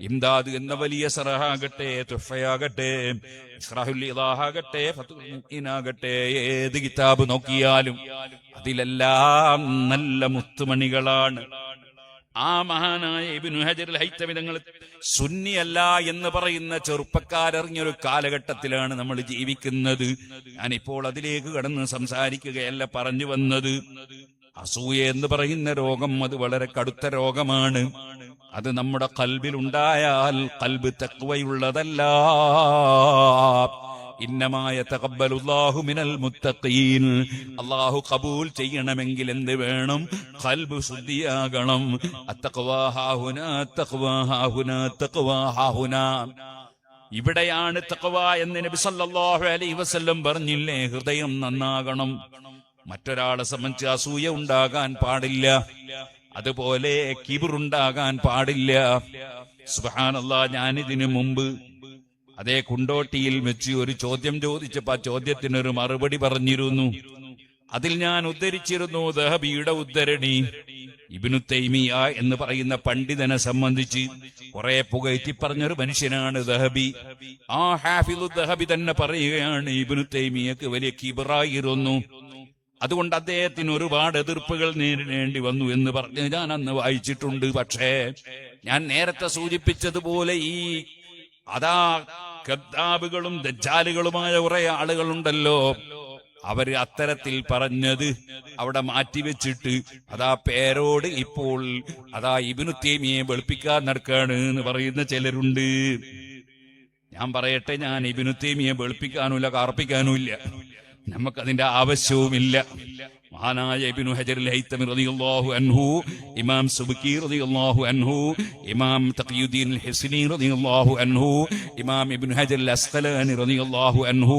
ഇംദാദ് എന്ന വലിയ സറഹാകട്ടെ തുഫയാകട്ടെ ഫത്തുൽ മുഈനാകട്ടെ ഏത് കിതാബ് നോക്കിയാലും അതിലെല്ലാം നല്ല മുത്തുമണികളാണ്. ആ മഹാനായ ഇബ്നു ഹജറുൽ ഹൈത്തമി തങ്ങൾ സുന്നിയല്ല എന്ന് പറയുന്ന ചെറുപ്പക്കാരറിഞ്ഞൊരു കാലഘട്ടത്തിലാണ് നമ്മൾ ജീവിക്കുന്നത്. ഞാനിപ്പോൾ അതിലേക്ക് കടന്ന് സംസാരിക്കുകയല്ല പറഞ്ഞു വന്നത്. അസൂയ എന്ന് പറയുന്ന രോഗം അത് വളരെ കടുത്ത രോഗമാണ്. അത് നമ്മുടെ കൽബിൽ ഉണ്ടായാൽ കൽബ് തക്വയുള്ളതല്ല. ഇന്നമായ തകബലുല്ലാഹു മിനൽ മുത്തഖീൻ. അള്ളാഹു കബൂൽ ചെയ്യണമെങ്കിൽ എന്ത് വേണം? കൽബ് ശുദ്ധിയാകണം. ഇവിടെയാണ് തക്വ എന്ന് നബി സല്ലല്ലാഹു അലൈഹി വസല്ലം പറഞ്ഞില്ലേ? ഹൃദയം നന്നാകണം. മറ്റൊരാളെ സംബന്ധിച്ച് അസൂയ ഉണ്ടാകാൻ പാടില്ല. അതുപോലെ കിബിറുണ്ടാകാൻ പാടില്ല. സുഹാനല്ല ഞാനിതിനു മുമ്പ് അതേ കുണ്ടോട്ടിയിൽ വെച്ച് ഒരു ചോദ്യം ചോദിച്ചപ്പോ ആ ചോദ്യത്തിനൊരു മറുപടി പറഞ്ഞിരുന്നു. അതിൽ ഞാൻ ഉദ്ധരിച്ചിരുന്നു ദഹബിയുടെ ഉദ്ധരണി ഇബിനു തൈമിയ എന്ന് പറയുന്ന പണ്ഡിതനെ സംബന്ധിച്ച് കുറെ പുകയറ്റി പറഞ്ഞൊരു മനുഷ്യനാണ് ദഹബി. ആ ഹാഫിദ് ദഹബി തന്നെ പറയുകയാണ് ഇബിനു തൈമിയക്ക് വലിയ കിബറായിരുന്നു. അതുകൊണ്ട് അദ്ദേഹത്തിന് ഒരുപാട് എതിർപ്പുകൾ നേരിടേണ്ടി വന്നു എന്ന് പറഞ്ഞ് ഞാൻ അന്ന് വായിച്ചിട്ടുണ്ട്. പക്ഷേ ഞാൻ നേരത്തെ സൂചിപ്പിച്ചതുപോലെ ഈ അതാ കദ്ദാബുകളും ദജ്ജാലുകളുമായ കുറെ ആളുകളുണ്ടല്ലോ. അവർ അത്തരത്തിൽ പറഞ്ഞത് അവിടെ മാറ്റിവെച്ചിട്ട് അതാ പേരോട് ഇപ്പോൾ അതാ ഇബിനു തേമിയെ വെളുപ്പിക്കാൻ നടക്കാണ് എന്ന് പറയുന്ന ചിലരുണ്ട്. ഞാൻ പറയട്ടെ ഞാൻ ഇബിനു തേമിയെ വെളുപ്പിക്കാനുമില്ല കാർപ്പിക്കാനുമില്ല. നമുക്കതിന്റെ ആവശ്യവുമില്ല. മഹാനായ ഇബ്നു ഹജറുൽ ഹൈത്തമി റളിയല്ലാഹു അൻഹു ഇമാം സുബ്കി റളിയല്ലാഹു അൻഹു ഇമാം തഖിയുദ്ദീൻ ഹിസ്നി റളിയല്ലാഹു അൻഹു ഇമാം ഇബ്നു ഹജറുൽ അസ്ഖലാനി റളിയല്ലാഹു അൻഹു.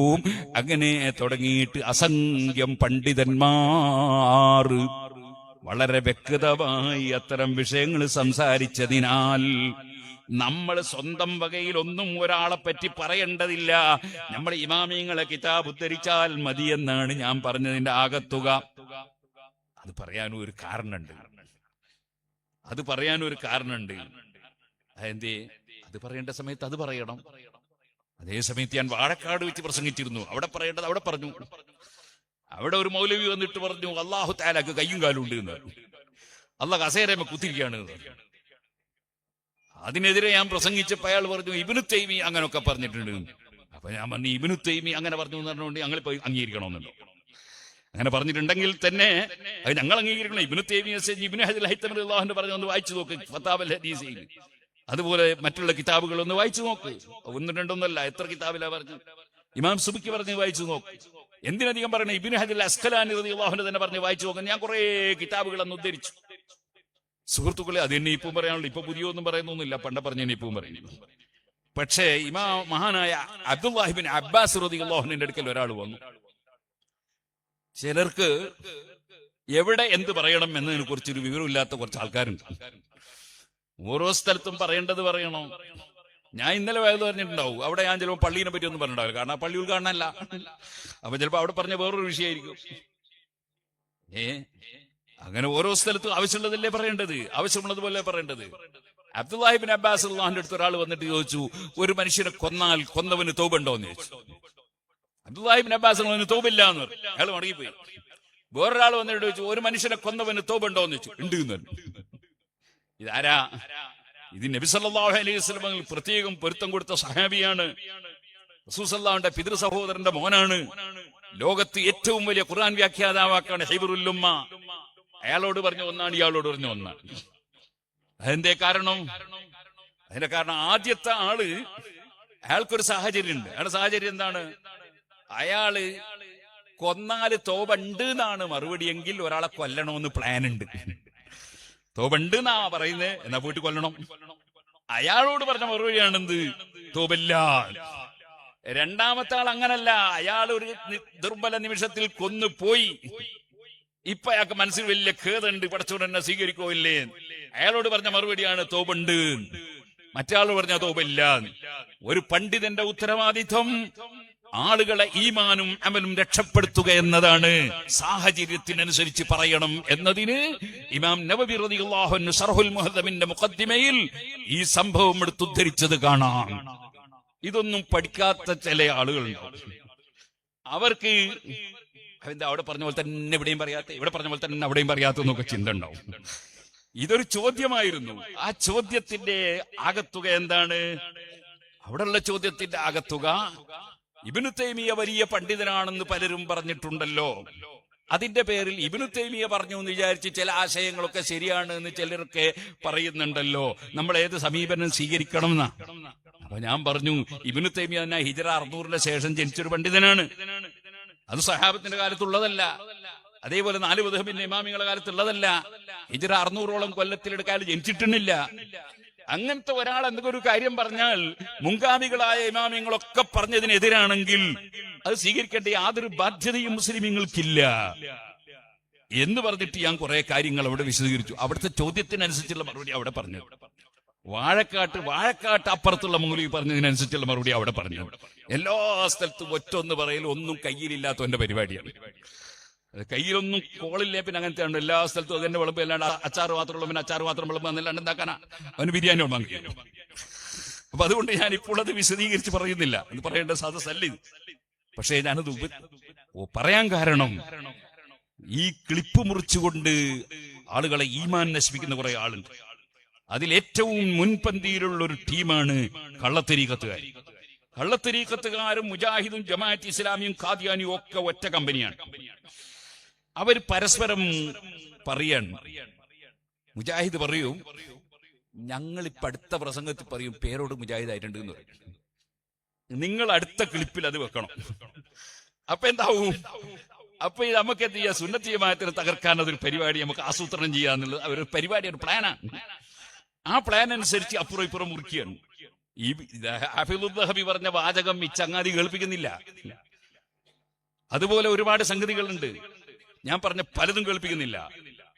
അങ്ങനെ തുടങ്ങിയിട്ട് അസംഖ്യം പണ്ഡിതന്മാർ വളരെ വ്യക്തമായി അത്തരം വിഷയങ്ങൾ സംസാരിച്ചതിനാൽ നമ്മൾ സ്വന്തം വകയിൽ ഒന്നും ഒരാളെ പറ്റി പറയേണ്ടതില്ല. നമ്മൾ ഇമാമിയങ്ങളെ കിതാബ് ഉദ്ധരിച്ചാൽ മതി എന്നാണ് ഞാൻ പറഞ്ഞതിന്റെ ആകത്തുക. അത് പറയാനും ഒരു കാരണമുണ്ട്. അത് പറയാനും ഒരു കാരണമുണ്ട്. അതെന്തേ? അത് പറയേണ്ട സമയത്ത് അത് പറയണം. അതേ സമയത്ത് ഞാൻ വാഴക്കാട് വെച്ച് പ്രസംഗിച്ചിരുന്നു. അവിടെ പറയേണ്ടത് അവിടെ പറഞ്ഞു. അവിടെ ഒരു മൗലവി വന്നിട്ട് പറഞ്ഞു അള്ളാഹു താലാക്ക് കയ്യും കാലും ഉണ്ട് എന്ന്. അല്ല കസേരമ കുത്തിരിക്കുകയാണ്. അതിനെതിരെ ഞാൻ പ്രസംഗിച്ചപ്പോൾ അയാൾ പറഞ്ഞു ഇബിനു തൈമി അങ്ങനൊക്കെ പറഞ്ഞിട്ടുണ്ട്. അപ്പൊ ഞാൻ പറഞ്ഞു ഇബിനു തൈമി അങ്ങനെ പറഞ്ഞു എന്ന് പറഞ്ഞുകൊണ്ട് ഞങ്ങൾ അംഗീകരിക്കണമെന്നുണ്ടോ? അങ്ങനെ പറഞ്ഞിട്ടുണ്ടെങ്കിൽ തന്നെ അത് ഞങ്ങൾ അംഗീകരിക്കണം. ഇബിനു തൈമി ഇബിനു ഹജൽ ഹൈത്തമർ പറഞ്ഞു ഒന്ന് വായിച്ചു നോക്ക് ഫത്താബ് അൽ ഹദീസ് അതുപോലെ മറ്റുള്ള കിതാബുകൾ ഒന്ന് വായിച്ചു നോക്ക്. ഒന്നും രണ്ടൊന്നല്ല എത്ര കിതാബിലാ പറഞ്ഞു ഇമാം സുബിക്ക് പറഞ്ഞ് വായിച്ചു നോക്ക്. എന്തിനധികം പറയണേ? ഇബിനു ഹജൽ അസ്ഖലാൻ അള്ളാഹുന്റെ തന്നെ പറഞ്ഞ് വായിച്ചു നോക്കാൻ ഞാൻ കുറെ കിതാബുകൾ അന്ന് ഉദ്ധരിച്ചു. സുഹൃത്തുക്കളെ അത് തന്നെ ഇപ്പം പറയാനുള്ളൂ. ഇപ്പൊ പുതിയൊന്നും പറയുന്നൊന്നുമില്ല. പണ്ട പറഞ്ഞ ഇപ്പം പറയുന്നു പക്ഷേ ഇമാ മഹാനായ അബ്ദുല്ലാഹിബിൻ അബ്ബാസ് റതി അടുക്കൽ ഒരാൾ വന്നു. ചിലർക്ക് എവിടെ എന്ത് പറയണം എന്നതിനെ കുറിച്ചൊരു വിവരമില്ലാത്ത കുറച്ച് ആൾക്കാരുണ്ട്. ഓരോ സ്ഥലത്തും പറയേണ്ടത് പറയണോ. ഞാൻ ഇന്നലെ വയത് പറഞ്ഞിട്ടുണ്ടാവും. അവിടെ ഞാൻ ചിലപ്പോൾ പള്ളീനെ പറ്റി ഒന്നും പറഞ്ഞിട്ടുണ്ടാവില്ല. കാരണം പള്ളി ഉദ്ഘാടനമല്ല അപ്പൊ ചിലപ്പോ അവിടെ പറഞ്ഞ വേറൊരു വിഷയമായിരിക്കും. ഏ? അങ്ങനെ ഓരോ സ്ഥലത്തും ആവശ്യമുള്ളതല്ലേ പറയേണ്ടത്? ആവശ്യമുള്ളതുപോലെ പറയേണ്ടത്. അബ്ദുല്ലാഹിബിൻ അബ്ബാസ് അള്ളാഹിന്റെ അടുത്ത് ഒരാൾ വന്നിട്ട് ചോദിച്ചു ഒരു മനുഷ്യനെ കൊന്നാൽ കൊന്നവന് തോപുണ്ടോ എന്ന് ചോദിച്ചു. അബ്ദുല്ലാഹിബിൻ അബ്ബാസ് അള്ളാഹിന് തോപില്ല എന്ന് പറഞ്ഞു. അയാൾ മടങ്ങിപ്പോയി. വേറൊരാൾ വന്നിട്ട് ചോദിച്ചു ഒരു മനുഷ്യനെ കൊന്നവന് തോപുണ്ടോ എന്ന് ചോദിച്ചു. ഉണ്ട് എന്ന്. ഇതാരാ? ഇത് നബി സല്ലല്ലാഹു അലൈഹി വസല്ലം പ്രത്യേകം പൊരുത്തം കൊടുത്ത സഹാബിയാണ്. റസൂസല്ലാഹുന്റെ പിതൃ സഹോദരന്റെ മോനാണ്. ലോകത്ത് ഏറ്റവും വലിയ ഖുർആൻ വ്യാഖ്യാതാവാക്കാണ് ഹൈബറുല്ലുമ്മ അയാളോട് പറഞ്ഞ ഒന്നാണ് ഇയാളോട് പറഞ്ഞ ഒന്നാണ്. അതെന്തേ കാരണം? അതിന്റെ കാരണം ആദ്യത്തെ ആൾ അയാൾക്കൊരു സാഹചര്യം ഉണ്ട് അയാളുടെ സാഹചര്യം എന്താണ്? അയാൾ കൊന്നാൽ തോപണ്ട് എന്നാണ് മറുപടി എങ്കിൽ ഒരാളെ കൊല്ലണമെന്ന് പ്ലാൻ ഉണ്ട് തോപണ്ട് എന്നാ പറയുന്നത് എന്നാ പോയിട്ട് കൊല്ലണം. അയാളോട് പറഞ്ഞ മറുപടിയാണെന്ത്? തോപല്ല. രണ്ടാമത്തെ ആൾ അങ്ങനല്ല. അയാൾ ഒരു ദുർബല നിമിഷത്തിൽ കൊന്നു പോയി ഇപ്പൊ അയാൾക്ക് മനസ്സിൽ വലിയ ഖേദുണ്ട് പടച്ചോട് എന്നെ സ്വീകരിക്കോ ഇല്ലേ? അയാളോട് പറഞ്ഞ മറുപടിയാണ് തോപുണ്ട്. മറ്റാളോട് പറഞ്ഞ തോപില്ല. ഒരു പണ്ഡിതന്റെ ഉത്തരവാദിത്വം ആളുകളെ ഈമാനും അമലും രക്ഷപ്പെടുത്തുക എന്നതാണ്. സാഹചര്യത്തിനനുസരിച്ച് പറയണം എന്നതിന് ഇമാം നബബി റളിയല്ലാഹു സർഹുൽ മുഹദ്ദമിന്റെ മുഖദ്ദിമയിൽ ഈ സംഭവം എടുത്തുദ്ധരിച്ചത് കാണാം. ഇതൊന്നും പഠിക്കാത്ത ചില ആളുകളുണ്ട്. അവർക്ക് എന്താ അവിടെ പറഞ്ഞ പോലെ തന്നെ ഇവിടെയും പറയാത്ത ഇവിടെ പറഞ്ഞ പോലെ തന്നെ അവിടെയും പറയാത്ത എന്നൊക്കെ ചിന്ത ഉണ്ടാവും. ഇതൊരു ചോദ്യമായിരുന്നു. ആ ചോദ്യത്തിന്റെ ആകത്തുക എന്താണ്? അവിടെയുള്ള ചോദ്യത്തിന്റെ ആകത്തുക ഇബിനു തൈമിയ വലിയ പണ്ഡിതനാണെന്ന് പലരും പറഞ്ഞിട്ടുണ്ടല്ലോ. അതിന്റെ പേരിൽ ഇബിനു തൈമിയ പറഞ്ഞു എന്ന് വിചാരിച്ച് ചില ആശയങ്ങളൊക്കെ ശരിയാണ് എന്ന് ചിലരൊക്കെ പറയുന്നുണ്ടല്ലോ. നമ്മൾ ഏത് സമീപനം സ്വീകരിക്കണം എന്നാ അപ്പൊ ഞാൻ പറഞ്ഞു ഇബിനു തൈമിയ തന്നെ ഹിജറ അറുന്നൂറിന് ശേഷം ജനിച്ചൊരു പണ്ഡിതനാണ്. അത് സഹാബത്തിന്റെ കാലത്തുള്ളതല്ല. അതേപോലെ നാല് ബുധബിന്റെ ഇമാമികളുടെ കാലത്തുള്ളതല്ല. ഹിജറ അറുന്നൂറോളം കൊല്ലത്തിലെടുക്കാൻ ജനിച്ചിട്ടുന്നില്ല. അങ്ങനത്തെ ഒരാൾ എന്തെങ്കിലും ഒരു കാര്യം പറഞ്ഞാൽ മുൻഗാമികളായ ഇമാമിങ്ങളൊക്കെ പറഞ്ഞതിനെതിരാണെങ്കിൽ അത് സ്വീകരിക്കേണ്ട യാതൊരു ബാധ്യതയും മുസ്ലിമിങ്ങൾക്കില്ല. എന്ന് പറഞ്ഞിട്ട് ഞാൻ കുറെ കാര്യങ്ങൾ അവിടെ വിശദീകരിച്ചു. അവിടുത്തെ ചോദ്യത്തിനനുസരിച്ചുള്ള മറുപടി അവിടെ പറഞ്ഞു വാഴക്കാട്ട് വാഴക്കാട്ട് അപ്പുറത്തുള്ള മൂലി പറഞ്ഞതിനനുസരിച്ചുള്ള മറുപടി അവിടെ പറഞ്ഞു. എല്ലാ സ്ഥലത്തും ഒറ്റൊന്ന് പറയലും ഒന്നും കയ്യിലില്ലാത്തവന്റെ പരിപാടിയാണ്. കയ്യിലൊന്നും കോളില്ലേ പിന്നെ അങ്ങനത്തെ ഉണ്ട്. എല്ലാ സ്ഥലത്തും അതിന്റെ വിളമ്പ് അല്ലാണ്ട് അച്ചാറ് മാത്രമുള്ള പിന്നെ അച്ചാർ മാത്രം വിളമ്പ് എന്നല്ലാണ്ട് എന്താക്കാനാ? അവന് ബിരിയാണി വാങ്ങി അപ്പൊ അതുകൊണ്ട് ഞാൻ ഇപ്പോൾ അത് വിശദീകരിച്ച് പറയുന്നില്ല. എന്ന് പറയേണ്ട സദസ്സല്ല ഇത്. പക്ഷേ ഞാനത് പറയാൻ കാരണം ഈ ക്ലിപ്പ് മുറിച്ചുകൊണ്ട് ആളുകളെ ഈമാൻ നശിപ്പിക്കുന്ന കുറെ ആളുണ്ട്. അതിലേറ്റവും മുൻപന്തിയിലുള്ള ഒരു ടീമാണ് കള്ളത്തരീക്കത്തുകാർ കള്ളത്തരീക്കത്തുകാരും മുജാഹിദും ജമാഅത്ത് ഇസ്ലാമിയും ഖാദിയാനിയും ഒക്കെ ഒറ്റ കമ്പനിയാണ്. അവർ പരസ്പരം പറയാണ്. മുജാഹിദ് പറയും ഞങ്ങൾ ഇപ്പൊ അടുത്ത പ്രസംഗത്തിൽ പറയും പേരോട് മുജാഹിദ് ആയിട്ടുണ്ട് എന്ന് പറയും. നിങ്ങൾ അടുത്ത ക്ലിപ്പിൽ അത് വെക്കണം. അപ്പൊ എന്താവും? അപ്പൊ ഇത് നമുക്ക് എന്ത് ചെയ്യാം? സുന്നത്തീയമായത്തിന് തകർക്കാൻ അതൊരു പരിപാടി നമുക്ക് ആസൂത്രണം ചെയ്യാന്നുള്ളത് ഒരു പരിപാടി ഒരു പ്ലാനാണ്. ആ പ്ലാൻ അനുസരിച്ച് അപ്പുറം ഇപ്പുറം മുറിക്കുകയാണ് ഈ ഹഫീദുദ്ദഹബി പറഞ്ഞ വാചകം ഈ ചങ്ങാതി കേൾപ്പിക്കുന്നില്ല. അതുപോലെ ഒരുപാട് സംഗതികളുണ്ട്. ഞാൻ പറഞ്ഞ പലതും കേൾപ്പിക്കുന്നില്ല.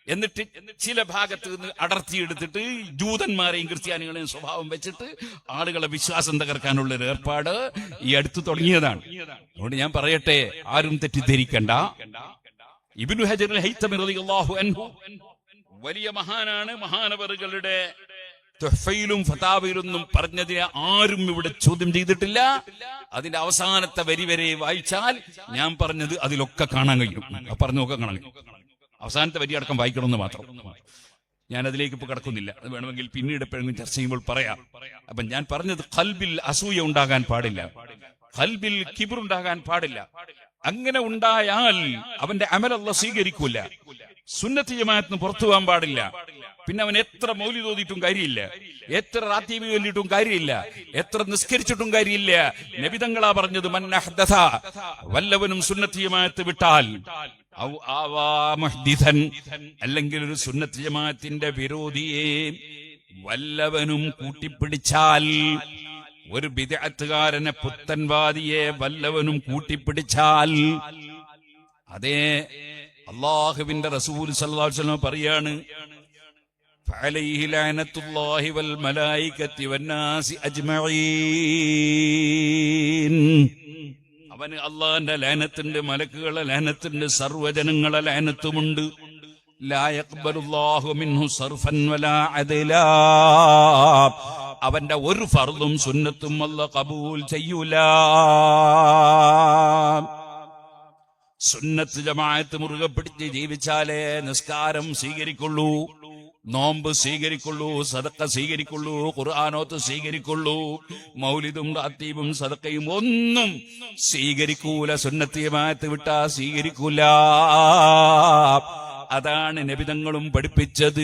എന്നിട്ട് ചില ഭാഗത്ത് നിന്ന് അടർത്തിയെടുത്തിട്ട് ജൂതന്മാരെയും ക്രിസ്ത്യാനികളെയും സ്വഭാവം വെച്ചിട്ട് ആളുകളെ വിശ്വാസം തകർക്കാനുള്ള ഒരു ഏർപ്പാട് ഈ അടുത്ത് തുടങ്ങിയതാണ്. അതുകൊണ്ട് ഞാൻ പറയട്ടെ ആരും തെറ്റിദ്ധരിക്കണ്ട. ഇബിനു ഹജർ ഹൈത്തമിറിയാഹു അൻഹു വലിയ മഹാനാണ് മഹാനവറുകളുടെ തുഹ്ഫയിലും ഫതാബയിലൊന്നും പറഞ്ഞതിനെ ആരും ഇവിടെ ചോദ്യം ചെയ്തിട്ടില്ല. അതിന്റെ അവസാനത്തെ വരി വരെ വായിച്ചാൽ ഞാൻ പറഞ്ഞത് അതിലൊക്കെ കാണാൻ കഴിയും. പറഞ്ഞു പറഞ്ഞൊക്കെ കാണാൻ കഴിയും. അവസാനത്തെ വരി അടക്കം വായിക്കണമെന്ന് മാത്രം. ഞാൻ അതിലേക്ക് ഇപ്പൊ കിടക്കുന്നില്ല. അത് വേണമെങ്കിൽ പിന്നീട് എപ്പോഴെങ്കിലും ചർച്ച ചെയ്യുമ്പോൾ പറയാം. അപ്പൊ ഞാൻ പറഞ്ഞത് കൽബിൽ അസൂയ ഉണ്ടാകാൻ പാടില്ല. കൽബിൽ കിബിർ ഉണ്ടാകാൻ പാടില്ല. അങ്ങനെ ഉണ്ടായാൽ അവന്റെ അമലല്ല സ്വീകരിക്കൂല. സുന്നത്ത് ജമാഅത്തിന് പുറത്തു പോകാൻ പാടില്ല. പിന്നെ അവൻ എത്ര മൗലി തോന്നിയിട്ടും കാര്യമില്ല. എത്ര റാത്തീബി ചൊല്ലിയിട്ടും കാര്യമില്ല. എത്ര നിസ്കരിച്ചിട്ടും കാര്യമില്ല. നബിതങ്ങളാ പറഞ്ഞത് മന്നഹ്ദഥ വല്ലവനും സുന്നത്തിയമായത്ത് വിട്ടാൽ അല്ലെങ്കിൽ ഒരു സുന്നത്ത് ജമാഅത്തിന്റെ വിരോധിയെ വല്ലവനും കൂട്ടിപ്പിടിച്ചാൽ ഒരു വിദഗ്ധകാരനെ പുത്തൻവാദിയെ വല്ലവനും കൂട്ടിപ്പിടിച്ചാൽ അതേ അള്ളാഹുവിന്റെ റസൂൽ വസല്ലം പറയാണ് فعليه لعنة الله والملائكة والناس أجمعين അവന് അള്ളാന്റെ ലാനത്തുണ്ട് മലക്കുകളെ ലാനത്തുണ്ട് സർവജനങ്ങളെ ലാനത്തുമുണ്ട് ലാ യഖ്ബലുല്ലാഹു മിൻഹു സർഫൻ വലാ അദലാ അവന്റെ ഒരു ഫർദും സുന്നത്തും അല്ല കബൂൽ ചെയ്യൂല സുന്നത്ത് ജമാഅത്ത് മുറുകെ പിടിച്ച് ജീവിച്ചാലേ നിസ്കാരം സ്വീകരിക്കുള്ളൂ നോമ്പ് സ്വീകരിക്കുള്ളൂ സദക്ക സ്വീകരിക്കുള്ളൂ ഖുർആാനോത്ത് സ്വീകരിക്കുള്ളൂ മൗലിദും റാത്തീബും സദക്കയും ഒന്നും സ്വീകരിക്കൂല സുന്നത്തിയമായത്ത് വിട്ടാ സ്വീകരിക്കൂല അതാണ് നബിതങ്ങളും പഠിപ്പിച്ചത്.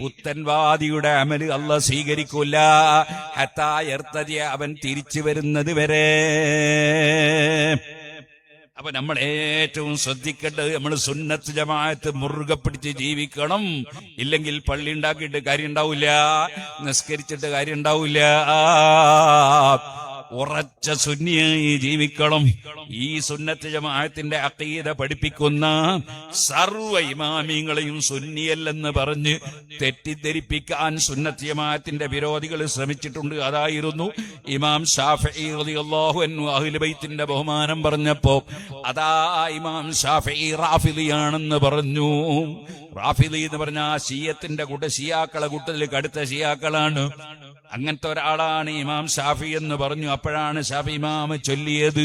പുത്തൻവാദിയുടെ അമൽ അല്ല സ്വീകരിക്കൂല ഹത്താ യർത്തദിഅ. അവൻ തിരിച്ചു വരുന്നത് വരെ അപ്പൊ നമ്മൾ ഏറ്റവും ശ്രദ്ധിക്കേണ്ടത് നമ്മൾ സുന്നത്ത് ജമാഅത്ത് മുറുകെ പിടിച്ച് ജീവിക്കണം. ഇല്ലെങ്കിൽ പള്ളി ഉണ്ടാക്കിയിട്ട് കാര്യം ഉണ്ടാവില്ല നിസ്കരിച്ചിട്ട് കാര്യം ഉണ്ടാവില്ല ഉറച്ച സുന്നിയായി ജീവിക്കണം. ഈ സുന്നത്ത് ജമാഅത്തിന്റെ അക്കീത പഠിപ്പിക്കുന്ന സർവ ഇമാമിങ്ങളെയും സുന്നിയല്ലെന്ന് പറഞ്ഞ് തെറ്റിദ്ധരിപ്പിക്കാൻ സുന്നത്ത് ജമാഅത്തിന്റെ വിരോധികൾ ശ്രമിച്ചിട്ടുണ്ട്. അതായിരുന്നു ഇമാം ഷാഫി റളിയല്ലാഹു അൻഹു അഹ്ലു ബൈത്തിന്റെ ബഹുമാനം പറഞ്ഞപ്പോ അതാ ഇമാം ഷാഫി റാഫിലിയാണെന്ന് പറഞ്ഞു. റാഫിലി എന്ന് പറഞ്ഞ ആ ഷീയത്തിന്റെ കൂട്ട ഷിയാക്കളെ കൂട്ടത്തിൽ കടുത്ത ഷിയാക്കളാണ് അങ്ങനത്തെ ഒരാളാണ് ഇമാം ഷാഫി എന്ന് പറഞ്ഞു. അപ്പോഴാണ് ഷാഫി ഇമാമ് ചൊല്ലിയത്.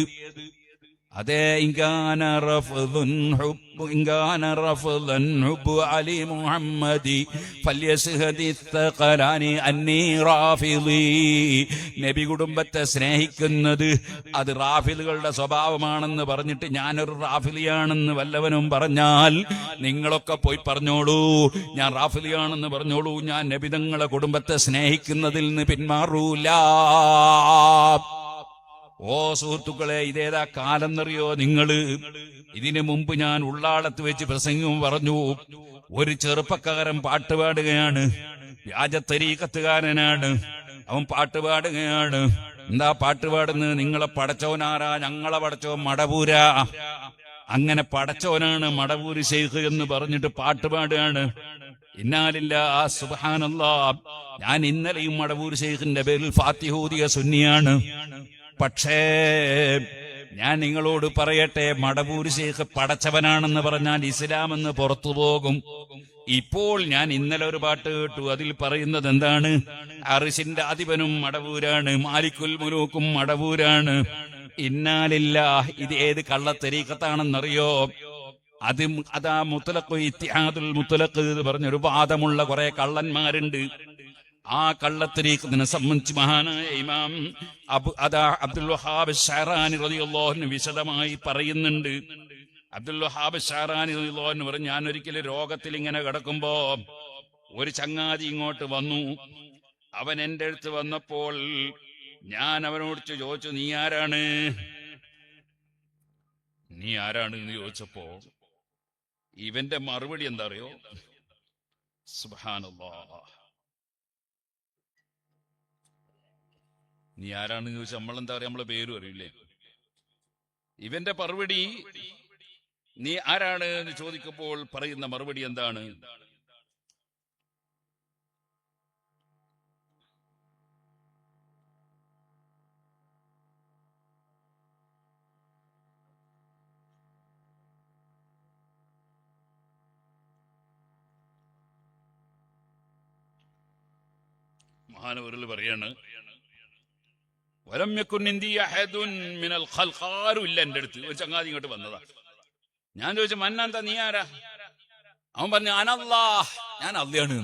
അതേ ഇങ്കാന റഫ്ദുൻ ഹുബ്ബു ഇങ്കാന റഫ്ദൻ ഹുബ്ബു അലി മുഹമ്മദി ഫല്യസ്ഹദി ത്തഖലാനി അന്നി റാഫിലി നബി കുടുംബത്തെ സ്നേഹിക്കുന്നത് അത് റാഫിലുകളുടെ സ്വഭാവമാണെന്ന് പറഞ്ഞിട്ട് ഞാനൊരു റാഫിലിയാണെന്ന് വല്ലവനും പറഞ്ഞാൽ നിങ്ങളൊക്കെ പോയി പറഞ്ഞോളൂ. ഞാൻ റാഫിലിയാണെന്ന് പറഞ്ഞോളൂ. ഞാൻ നബിതങ്ങളെ കുടുംബത്തെ സ്നേഹിക്കുന്നതിൽ നിന്ന് പിന്മാറൂല. ഓ സുഹൃത്തുക്കളെ ഇതേതാ കാലം എന്നറിയോ നിങ്ങൾ? ഇതിനു മുമ്പ് ഞാൻ ഉള്ളാളത്ത് വെച്ച് പ്രസംഗവും പറഞ്ഞു. ഒരു ചെറുപ്പക്കാരൻ പാട്ടുപാടുകയാണ് വ്യാജത്തരീക്കത്തുകാരനാണ്. അവൻ പാട്ടുപാടുകയാണ് എന്താ പാട്ടുപാടുന്നത് നിങ്ങളെ പടച്ചവനാരാ? ഞങ്ങളെ പടച്ചോ മടപൂരാ അങ്ങനെ പടച്ചവനാണ് മടപൂര് ശൈഖ് എന്ന് പറഞ്ഞിട്ട് പാട്ടുപാടുകയാണ് ഇന്നാലില്ല ആ സുബാനല്ല ഞാൻ ഇന്നലെയും മടവൂർ ശൈഖിന്റെ പേരിൽ ഫാത്തിഹൂദിയ സുന്നിയാണ്. പക്ഷേ ഞാൻ നിങ്ങളോട് പറയട്ടെ മടവൂർ ശേഖ് പടച്ചവനാണെന്ന് പറഞ്ഞാൽ ഇസ്ലാം എന്ന് പുറത്തു പോകും. ഇപ്പോൾ ഞാൻ ഇന്നലെ ഒരു പാട്ട് കേട്ടു. അതിൽ പറയുന്നത് എന്താണ്? അറിശിന്റെ അധിപനും മടവൂരാണ്. മാലിക്കുൽ മുലൂക്കും മടവൂരാണ്. ഇന്നാലില്ല ഇത് ഏത് കള്ളത്തരീക്കത്താണെന്നറിയോ? അത് അതാ മുത്തലക്കു ഇത്തിഹാദുൽ മുത്തലക്ക് എന്ന് പറഞ്ഞൊരു വാദമുള്ള കുറെ കള്ളന്മാരുണ്ട്. ആ കള്ളത്തരീഖത്തിനെ സംബന്ധിച്ച് മഹാനായ ഇമാം അബു അതാ അബ്ദുൽ വഹാബ് ഷാറാനി റളിയല്ലാഹു വിശദമായി പറയുന്നുണ്ട്. അബ്ദുൽ വഹാബ് ഷാറാനി റളിയല്ലാഹു പറഞ്ഞു ഞാൻ ഒരിക്കലും രോഗത്തിൽ ഇങ്ങനെ കിടക്കുമ്പോ ഒരു ചങ്ങാതി ഇങ്ങോട്ട് വന്നു. അവൻ എന്റെ അടുത്ത് വന്നപ്പോൾ ഞാൻ അവനോട് ചോദിച്ചു നീ ആരാണ്? നീ ആരാണ്? എന്ന് ചോദിച്ചപ്പോ ഇവന്റെ മറുപടി എന്താ അറിയോ? സുബ്ഹാനല്ലാഹ്. നീ ആരാണെന്ന് ചോദിച്ചാൽ നമ്മളെന്താ പറയാ? നമ്മളെ പേരും അറിയില്ലേ ഇവന്റെ മറുപടി നീ ആരാണ് എന്ന് ചോദിക്കുമ്പോൾ പറയുന്ന മറുപടി എന്താണ്? മഹാനവരിൽ പറയാണ് ആരും ഇല്ല എന്റെ അടുത്ത് ഒരു ചങ്ങാതി ഇങ്ങോട്ട് വന്നതാ. ഞാൻ ചോദിച്ചു മന്നാന്താ നീ ആരാ? അവൻ പറഞ്ഞു അനല്ലാ ഞാൻ അല്ലയാണ്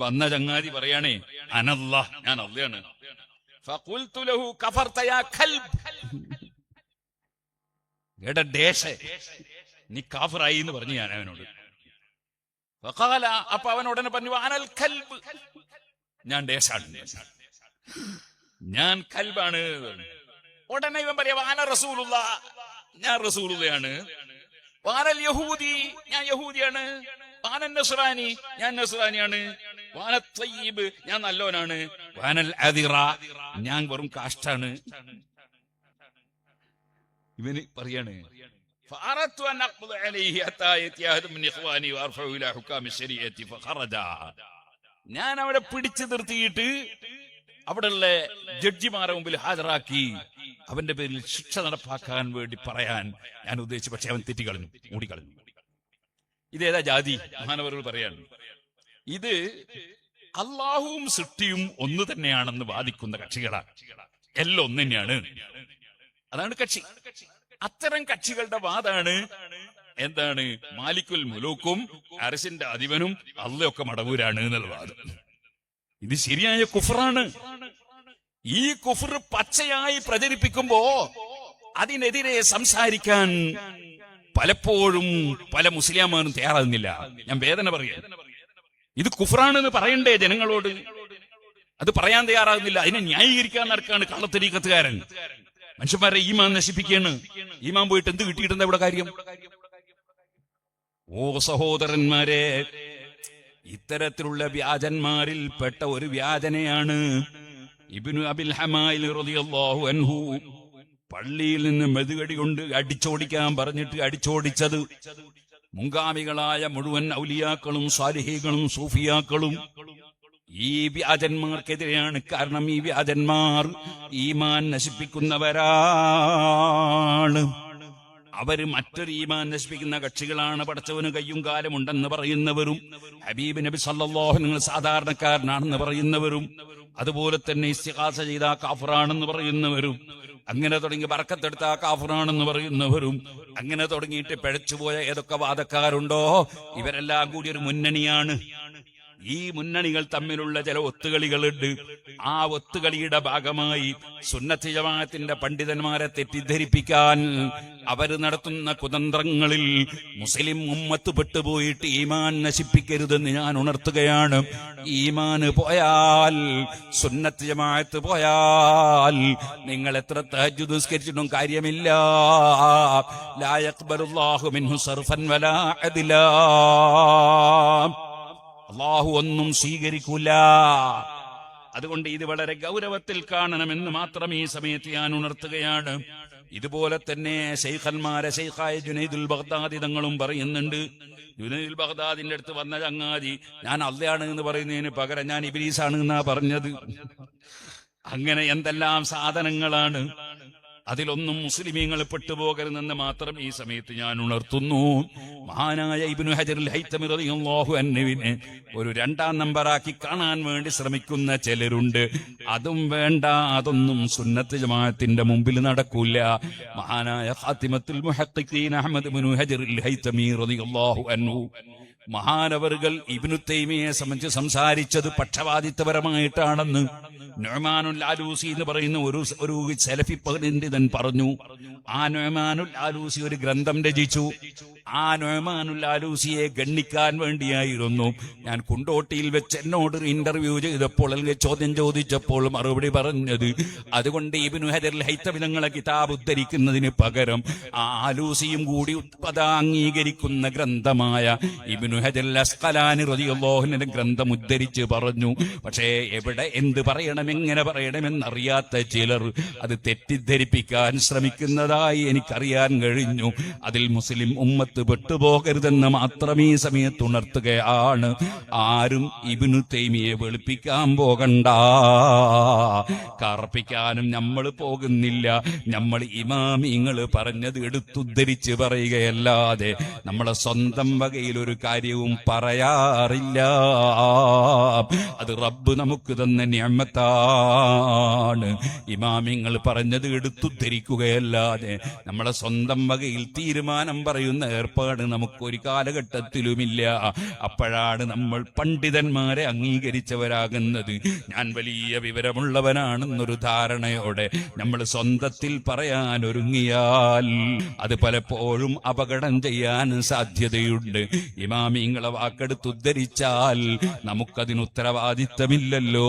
വന്ന ചങ്ങാതി പറയാണേ അനല്ലാ ഞാൻ അല്ലയാണ് നീ കാഫറായി എന്ന് പറഞ്ഞു ഞാൻ അവനോട്. അപ്പൊ അവൻ ഉടനെ പറഞ്ഞു അനൽ കൽബ് ഞാൻ ഡേഷാണ് ഞാൻ കൽബാണ്. ഉടനെ ഇവൻ പറയാ വാന റസൂലുള്ള. ഞാൻ റസൂലുള്ളയാണ്. വാനൽ യഹൂദി ഞാൻ യഹൂദിയാണ്. വാനൻ നസ്റാനി ഞാൻ നസ്റാനിയാണ് വാന തയ്യീബ് ഞാൻ നല്ലവനാണ് വാനൽ അതിറ ഞാൻ വെറും കാഷ്ടാണ്. ഇവന് പറയാണ് ഞാൻ അവരെ പിടിച്ചു നിർത്തിയിട്ട് അവിടെയുള്ള ജഡ്ജിമാരെ മുമ്പിൽ ഹാജരാക്കി. അവന്റെ പേരിൽ ശിക്ഷ നടപ്പാക്കാൻ വേണ്ടി പറയാൻ ഞാൻ ഉദ്ദേശിച്ചു. പക്ഷെ അവൻ തെറ്റിക്കളഞ്ഞു മൂടിക്കളഞ്ഞു. ഇതേതാ ജാതി? മഹാനവരോട് പറയാണ്. ഇത് അള്ളാഹുവും സൃഷ്ടിയും ഒന്ന് തന്നെയാണെന്ന് വാദിക്കുന്ന കക്ഷികളാണ് എല്ലാം ഒന്ന് തന്നെയാണ്. അതാണ് കക്ഷി. അത്തരം കക്ഷികളുടെ വാദാണ് എന്താണ്? മാലിക്കുൽ മുലൂക്കും അരസിന്റെ അധിപനും അള്ളയൊക്കെ മടവൂരാണ് എന്നുള്ള വാദം. ഇത് ശരിയായ കുഫറാണ്. ഈ കുഫർ പച്ചയായി പ്രചരിപ്പിക്കുമ്പോ അതിനെതിരെ സംസാരിക്കാൻ പലപ്പോഴും പല മുസ്ലിംമാരും തയ്യാറാകുന്നില്ല. ഞാൻ വേദന പറയാ. ഇത് കുഫറാണെന്ന് പറയണ്ടേ ജനങ്ങളോട്? അത് പറയാൻ തയ്യാറാകുന്നില്ല. അതിനെ ന്യായീകരിക്കാൻ നടക്കാണ് കള്ളത്തരീക്കത്തുകാരൻ മനുഷ്യന്മാരെ ഈമാൻ നശിപ്പിക്കുകയാണ്. ഈമാൻ പോയിട്ട് എന്ത് കിട്ടിയിട്ടുണ്ട് ഇവിടെ കാര്യം? ഓ സഹോദരന്മാരെ ഇത്തരത്തിലുള്ള വ്യാജന്മാരിൽ പെട്ട ഒരു വ്യാജനയാണ് ഇബ്നു അബിൽ ഹമായിൽ റളിയല്ലാഹു അൻഹു പള്ളിയിൽ നിന്ന് മെതുകടി കൊണ്ട് അടിച്ചോടിക്കാൻ പറഞ്ഞിട്ട് അടിച്ചോടിച്ചത്. മുങ്കാമികളായ മുഴുവൻ ഔലിയാക്കളും സാലിഹികളും സൂഫിയാക്കളും ഈ വ്യാജന്മാർക്കെതിരെയാണ്. കാരണം ഈ വ്യാജന്മാർ ഈമാൻ നശിപ്പിക്കുന്നവരാണ്. അവർ മറ്റൊരു ഈമാൻ നശിപ്പിക്കുന്ന കക്ഷികളാണ്. പടച്ചവന് കയ്യും കാലമുണ്ടെന്ന് പറയുന്നവരും ഹബീബ് നബി സല്ലല്ലാഹു നിങ്ങൾ സാധാരണക്കാരനാണെന്ന് പറയുന്നവരും അതുപോലെ തന്നെ ഇസ്തിഹാസ ചെയ്ത കാഫറാണെന്ന് പറയുന്നവരും അങ്ങനെ തുടങ്ങി വറക്കത്തെടുത്ത കാഫറാണെന്ന് പറയുന്നവരും അങ്ങനെ തുടങ്ങിയിട്ട് പിഴച്ചുപോയ ഏതൊക്കെ വാദക്കാരുണ്ടോ? ഇവരെല്ലാം കൂടി ഒരു മുന്നണിയാണ്. ഈ മുന്നണികൾ തമ്മിലുള്ള ചില ഒത്തുകളികളുണ്ട്. ആ ഒത്തുകളിയുടെ ഭാഗമായി സുന്നത്തി ജമാഅത്തിന്റെ പണ്ഡിതന്മാരെ തെറ്റിദ്ധരിപ്പിക്കാൻ അവർ നടത്തുന്ന കുതന്ത്രങ്ങളിൽ മുസ്ലിം ഉമ്മത്ത് പെട്ടുപോയിട്ട് ഈമാൻ നശിപ്പിക്കരുതെന്ന് ഞാൻ ഉണർത്തുകയാണ്. ഈമാന് പോയാൽ സുന്നത്ത് ജമാഅത്ത് പോയാൽ നിങ്ങൾ എത്ര തഹജ്ജുദ് നിസ്കരിച്ചിട്ടും കാര്യമില്ല. ലാ യഖ്ബലുല്ലാഹു മിൻഹു സർഫൻ വലാ അദ്ലാ. അള്ളാഹു ഒന്നും സ്വീകരിക്കൂല. അതുകൊണ്ട് ഇത് വളരെ ഗൗരവത്തിൽ കാണണമെന്ന് മാത്രം ഈ സമയത്ത് ഞാൻ ഉണർത്തുകയാണ്. ഇതുപോലെ തന്നെ ശൈഖന്മാരെ ശൈഖായ ജുനൈദുൽ ബഗ്ദാദി തങ്ങളും പറയുന്നുണ്ട്. ജുനൈദുൽ ബഗ്ദാദിന്റെ അടുത്ത് വന്ന ചങ്ങാതി ഞാൻ അല്ലയാണ് എന്ന് പറയുന്നതിന് പകരം ഞാൻ ഇബിലീസാണ് എന്നാ പറഞ്ഞത്? അങ്ങനെ എന്തെല്ലാം സാധനങ്ങളാണ്. അതിലൊന്നും മുസ്ലിമീങ്ങൾ പെട്ടുപോകരുതെന്ന് മാത്രം ഈ സമയത്ത് ഞാൻ ഉണർത്തുന്നു. മഹാനായ ഇബിനു ഹജറുൽ ഹൈത്തമി റളിയല്ലാഹു അൻഹുവിനെ ഒരു രണ്ടാം നമ്പറാക്കി കാണാൻ വേണ്ടി ശ്രമിക്കുന്ന ചിലരുണ്ട്. അതും വേണ്ട അതൊന്നും സുന്നത്ത് ജമാഅത്തിന്റെ മുമ്പിൽ നടക്കൂല. മഹാനായ ഫാത്തിമത്തുൽ മുഹത്തീൻ അഹമ്മദ് ബിനു ഹജറുൽ ഹൈത്തമി റളിയല്ലാഹു അൻഹു മഹാനവറുകൾ ഇബ്നു സംബന്ധിച്ച് സംസാരിച്ചത് പക്ഷപാതിത്വപരമായിട്ടാണെന്ന് നൊമാനുൽ ആലൂസി എന്ന് പറയുന്ന ഒരു ഒരു സെലഫി പണ്ഡിതൻ പറഞ്ഞു. ആ നൊമാനുൽ ആലൂസി ഒരു ഗ്രന്ഥം രചിച്ചു. ആ നൊമാനുൽ ആലൂസിയെ ഗണ്ണിക്കാൻ വേണ്ടിയായിരുന്നു. ഞാൻ കുണ്ടോട്ടിയിൽ വെച്ച് എന്നോട് ഇന്റർവ്യൂ ചെയ്തപ്പോൾ അല്ലെങ്കിൽ ചോദ്യം ചോദിച്ചപ്പോൾ മറുപടി പറഞ്ഞത് അതുകൊണ്ട് ഇബിനു ഹജർ ഹൈത്തവിധങ്ങളെ കിതാബ് ഉദ്ധരിക്കുന്നതിന് പകരം ആ ആലൂസിയും കൂടി അംഗീകരിക്കുന്ന ഗ്രന്ഥമായ ഇബിനു ഗ്രന്ഥം ഉദ്ധരിച്ച് പറഞ്ഞു. പക്ഷേ എവിടെ എന്ത് പറയണം എങ്ങനെ പറയണമെന്നറിയാത്ത ചിലർ അത് തെറ്റിദ്ധരിപ്പിക്കാൻ ശ്രമിക്കുന്നതായി എനിക്കറിയാൻ കഴിഞ്ഞു. അതിൽ മുസ്ലിം ഉമ്മത്ത് പെട്ടുപോകരുതെന്ന് മാത്രം ഈ സമയത്ത് ഉണർത്തുകയാണ്. ആരും ഇബിനു തൈമിയെ വെളുപ്പിക്കാൻ പോകണ്ട. കറപ്പിക്കാനും നമ്മൾ പോകുന്നില്ല. നമ്മൾ ഇമാമിങ്ങൾ പറഞ്ഞത് എടുത്തുദ്ധരിച്ച് പറയുകയല്ലാതെ നമ്മളെ സ്വന്തം വകയിൽ ഒരു കാര്യവും പറയാറില്ല. അത് റബ്ബ് നമുക്ക് തന്ന ഞമ്മത്താണ് ഇമാമിങ്ങൾ പറഞ്ഞത് എടുത്തുദ്ധരിക്കുകയല്ലാതെ നമ്മളെ സ്വന്തം വകയിൽ തീരുമാനം പറയുന്ന ഏർപ്പാട് നമുക്ക് ഒരു കാലഘട്ടത്തിലുമില്ല. അപ്പോഴാണ് നമ്മൾ പണ്ഡിതന്മാരെ അംഗീകരിച്ചവരാകുന്നത്. ഞാൻ വലിയ വിവരമുള്ളവനാണെന്നൊരു ധാരണയോടെ നമ്മൾ സ്വന്തത്തിൽ പറയാൻ ഒരുങ്ങിയാൽ അത് പലപ്പോഴും അപകടം ചെയ്യാൻ സാധ്യതയുണ്ട്. ഇമാമിങ്ങളെ വാക്കെടുത്ത് ഉദ്ധരിച്ചാൽ നമുക്കതിന് ഉത്തരവാദിത്തമില്ലല്ലോ.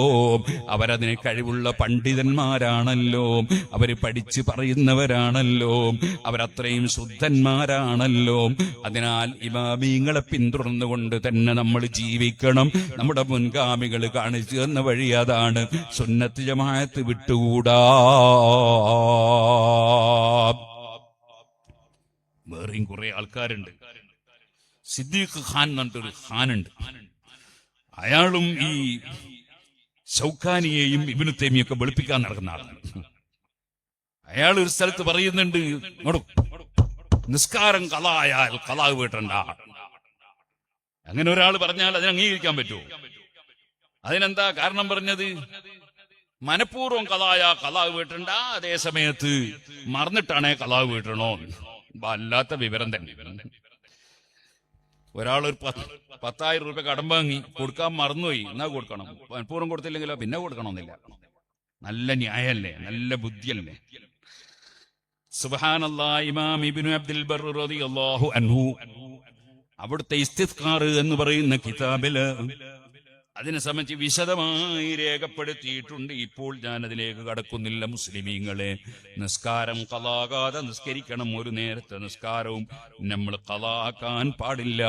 അവരതിന് കഴിവുള്ള പണ്ഡിതന്മാരാണല്ലോ. അവർ പഠിച്ചു പറയുന്നവരാണല്ലോ. അവരത്രയും ശുദ്ധന്മാരാണല്ലോ. അതിനാൽ ഇമാമിങ്ങളെ പിന്തുടർന്നുകൊണ്ട് തന്നെ നമ്മൾ ജീവിക്കണം. നമ്മുടെ മുൻഗാമികൾ കാണിച്ചു തന്ന വഴി അതാണ് സുന്നത്ത് ജമാഅത്ത് വിട്ടുകൂടാ. വേറെയും കുറെ ആൾക്കാരുണ്ട്. സിദ്ദീഖ് ഖാൻ എന്ന് പറഞ്ഞിട്ടൊരു ഖാനുണ്ട്. അയാളും ഈ സൗഖാനിയെയും ഇബിനു തേമിയൊക്കെ വെളുപ്പിക്കാൻ നടക്കുന്ന ആളാണ്. അയാൾ ഒരു സ്ഥലത്ത് പറയുന്നുണ്ട് നിസ്കാരം കളായാൽ കളാവ് വീട്ടണ്ട. അങ്ങനെ ഒരാൾ പറഞ്ഞാൽ അതിനെ അംഗീകരിക്കാൻ പറ്റുമോ? അതിനെന്താ കാരണം പറഞ്ഞത്? മനഃപൂർവം കളായ കലാവ് വീട്ടണ്ട അതേ സമയത്ത് മറന്നിട്ടാണേ കലാവ് വീട്ടണോ? വല്ലാത്ത വിവരം തന്നെ. ഒരാൾ ഒരു പത്ത് പത്തായിരം രൂപ കടം വാങ്ങി കൊടുക്കാൻ മറന്നുപോയി. എന്നാ കൊടുക്കണം? മനഃപൂർവം കൊടുത്തില്ലെങ്കിലോ? പിന്നെ കൊടുക്കണമെന്നില്ല. നല്ല ന്യായല്ലേ നല്ല ബുദ്ധിയല്ലേ? ഇമാം അബ്ദുൽ ബർ റളിയല്ലാഹു അൻഹു. അവിടുത്തെ ഇസ്തിസ്കാർ എന്ന് പറയുന്ന കിതാബിൽ അതിനെ സംബന്ധിച്ച് വിശദമായി രേഖപ്പെടുത്തിയിട്ടുണ്ട്. ഇപ്പോൾ ഞാൻ അതിലേക്ക് കടക്കുന്നില്ല മുസ്ലിമീങ്ങളെ. നിസ്കാരം കലാകാതെ നിസ്കരിക്കണം ഒരു നേരത്തെ നിസ്കാരവും നമ്മൾ കലാക്കാൻ പാടില്ല.